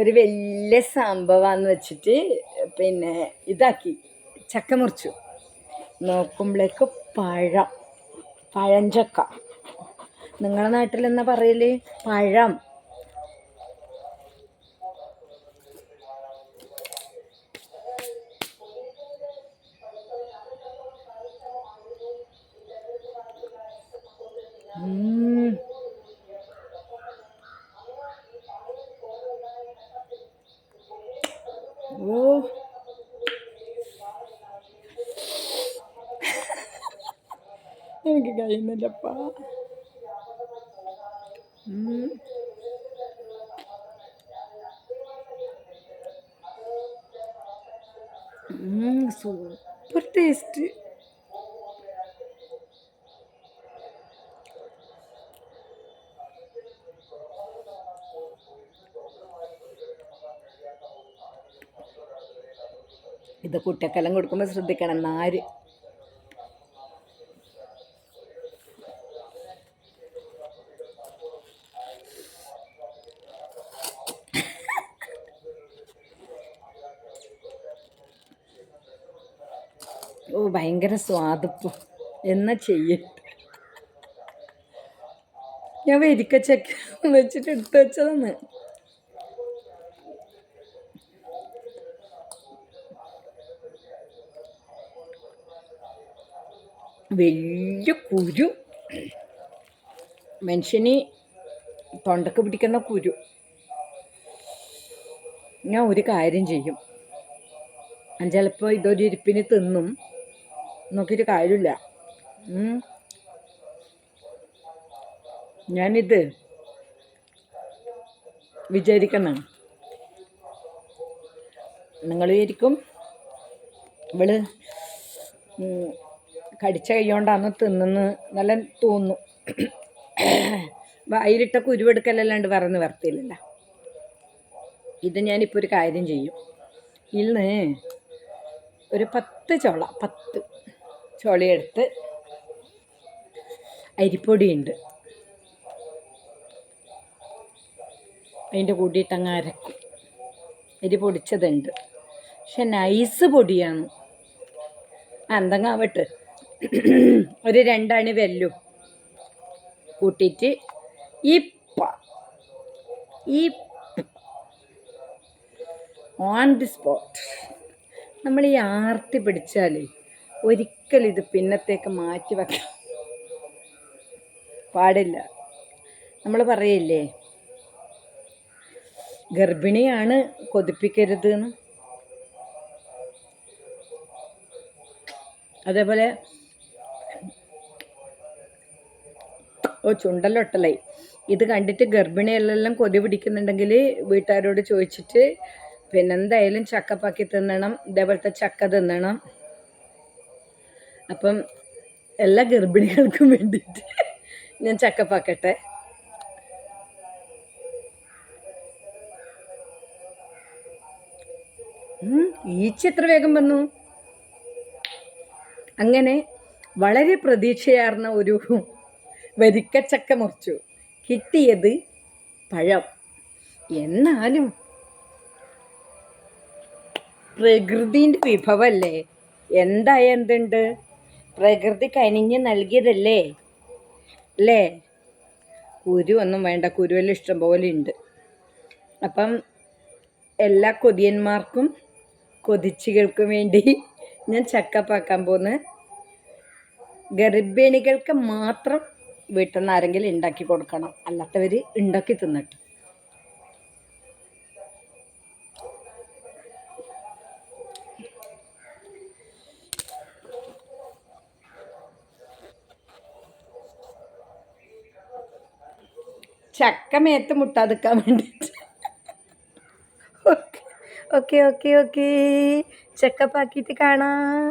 ഒരു വലിയ സംഭവമാന്ന് വെച്ചിട്ട് പിന്നെ ഇതാക്കി. ചക്ക മുറിച്ചു നോക്കുമ്പോഴേക്ക് പഴം. പഴഞ്ചക്ക. നിങ്ങളുടെ നാട്ടിൽ എന്നാ പറയൽ? പഴം. Mm. എനിക്ക് കഴിയുന്നില്ലപ്പാ. Super taste. ഇത് കുട്ടിക്കെല്ലാം കൊടുക്കുമ്പോൾ ശ്രദ്ധിക്കണം നാര്. ഓ ഭയങ്കര സ്വാദിപ്പം. എന്നാ ചെയ്യട്ടെ? ഞാൻ വരിക്കച്ചക്ക വെച്ചിട്ട് എടുത്തു വെച്ചതാണ്. വലിയ കുരു. മനുഷ്യന് തൊണ്ടക്ക് പിടിക്കുന്ന കുരു. ഞാൻ ഒരു കാര്യം ചെയ്യും. ചിലപ്പോൾ ഇതൊരു ഇരിപ്പിന് തിന്നും. നോക്കിയിട്ട് കാര്യമില്ല. ഞാനിത് വിചാരിക്കണം. നിങ്ങൾ വിചാരിക്കും. ഇവൾ കടിച്ച കൈകൊണ്ടാണ് തിന്നുന്ന് നല്ല തോന്നുന്നു. അതിലിട്ട കുരുവെടുക്കലല്ലാണ്ട് വേറെ നിവർത്തിയില്ലല്ല ഇത് ഞാനിപ്പോൾ ഒരു കാര്യം ചെയ്യും. ഇന്ന് ഒരു പത്ത് ചോള പത്ത് ചോളയെടുത്ത് അരിപ്പൊടിയുണ്ട്. അതിന്റെ കൂടിയിട്ട് അങ്ങ് അരക്കും. അരി പൊടിച്ചതുണ്ട്. പക്ഷെ നൈസ് പൊടിയാണ്. എന്തെങ്കിലും ആവട്ടെ. ഒരു രണ്ടണി വെല്ലും കൂട്ടിയിട്ട് ഇപ്പ ഈ ഓൺ ദി സ്പോട്ട് നമ്മൾ ഈ ആർത്തി പിടിച്ചാൽ ഒരിക്കലും ഇത് പിന്നത്തേക്ക് മാറ്റി വെക്കാം പാടില്ല. നമ്മൾ പറയില്ലേ ഗർഭിണിയാണ് കൊതിപ്പിക്കരുത് എന്ന് അതേപോലെ ഓ ചുണ്ടലൊട്ടലായി. ഇത് കണ്ടിട്ട് ഗർഭിണികളെല്ലാം കൊതി പിടിക്കുന്നുണ്ടെങ്കിൽ വീട്ടുകാരോട് ചോദിച്ചിട്ട് പിന്നെ എന്തായാലും ചക്കപ്പാക്കി തിന്നണം ഇതേപോലത്തെ ചക്ക തിന്നണം. അപ്പം എല്ലാ ഗർഭിണികൾക്കും വേണ്ടിയിട്ട് ഞാൻ ചക്കപ്പാക്കട്ടെ. ഈച്ച എത്ര വേഗം വന്നു? അങ്ങനെ വളരെ പ്രതീക്ഷയാർന്ന ഒരു വരിക്കച്ചക്ക മുറിച്ചു. കിട്ടിയത് പഴം. എന്നാലും പ്രകൃതിന്റെ വിഭവമല്ലേ എന്തായ എന്തുണ്ട്? പ്രകൃതി കനിഞ്ഞ് നൽകിയതല്ലേ? അല്ലേ കുരു ഒന്നും വേണ്ട. കുരുവെല്ലാം ഇഷ്ടം പോലെ ഉണ്ട്. അപ്പം എല്ലാ കൊതിയന്മാർക്കും കൊതിച്ചുകൾക്കും വേണ്ടി ഞാൻ ചക്കപ്പാക്കാൻ പോകുന്നത്. ഗർഭിണികൾക്ക് മാത്രം വീട്ടിൽ നിന്ന് ആരെങ്കിലും ഉണ്ടാക്കി കൊടുക്കണം. അല്ലാത്തവർ ഉണ്ടാക്കി തിന്നിട്ട്. ചക്ക മേത്ത് മുട്ടാതിക്കാൻ വേണ്ടിയിട്ട് ഓക്കെ ഓക്കെ ഓക്കെ ഓക്കെ. ചെക്കപ്പാക്കിയിട്ട് കാണാം.